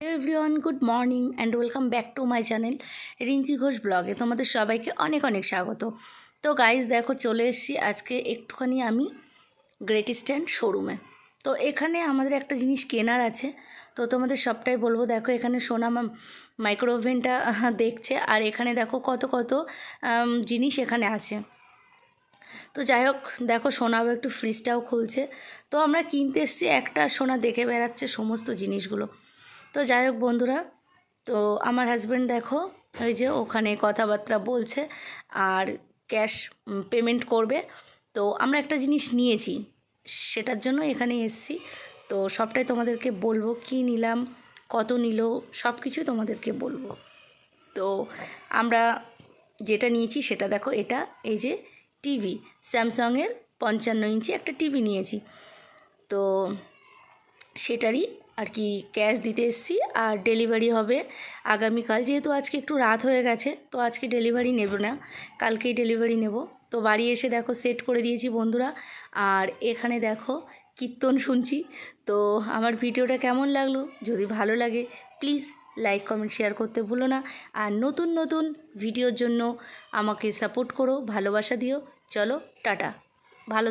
Everyone, good morning and welcome back to my channel Rinki Ghosh ব্লগে। তোমাদের সবাইকে অনেক অনেক স্বাগত। তো গাইজ দেখো চলে এসেছি আজকে একটুখানি আমি গ্রেট স্ট্যান্ড শোরুমে তো এখানে আমাদের একটা জিনিস কেনার আছে। তো তোমাদের সবটাই বলব। দেখো এখানে সোনা মাইক্রো ওভেনটা দেখছে আর এখানে দেখো কত কত জিনিস এখানে আছে। তো যাই হোক, দেখো সোনাও একটু ফ্রিজটাও খুলছে। তো আমরা কিনতে এসছি, একটা সোনা দেখে বেড়াচ্ছে সমস্ত জিনিসগুলো। তো যাই হোক বন্ধুরা, তো আমার হাজব্যান্ড দেখো ওই যে ওখানে কথাবার্তা বলছে আর ক্যাশ পেমেন্ট করবে। তো আমরা একটা জিনিস নিয়েছি, সেটার জন্য এখানে এসেছি। তো সবটাই তোমাদেরকে বলব, কি নিলাম, কত নিল সব কিছু তোমাদেরকে বলব। তো আমরা যেটা নিয়েছি, সেটা দেখো, এটা এই যে টিভি স্যামসাংয়ের পঞ্চান্ন ইঞ্চি একটা টিভি নিয়েছি। তো সেটারই আর কি ক্যাশ দিতে এসেছি আর ডেলিভারি হবে আগামীকাল। যেহেতু আজকে একটু রাত হয়ে গেছে, তো আজকে ডেলিভারি নেব না। কালকেই ডেলিভারি নেব। তো বাড়ি এসে দেখো সেট করে দিয়েছি বন্ধুরা। আর এখানে দেখো কীর্তন শুনছি। তো আমার ভিডিওটা কেমন লাগল? যদি ভালো লাগে, প্লিজ লাইক, কমেন্ট, শেয়ার করতে ভুলো না। আর নতুন নতুন ভিডিওর জন্য আমাকে সাপোর্ট করো, ভালোবাসা দিও। চলো, টাটা। ভালো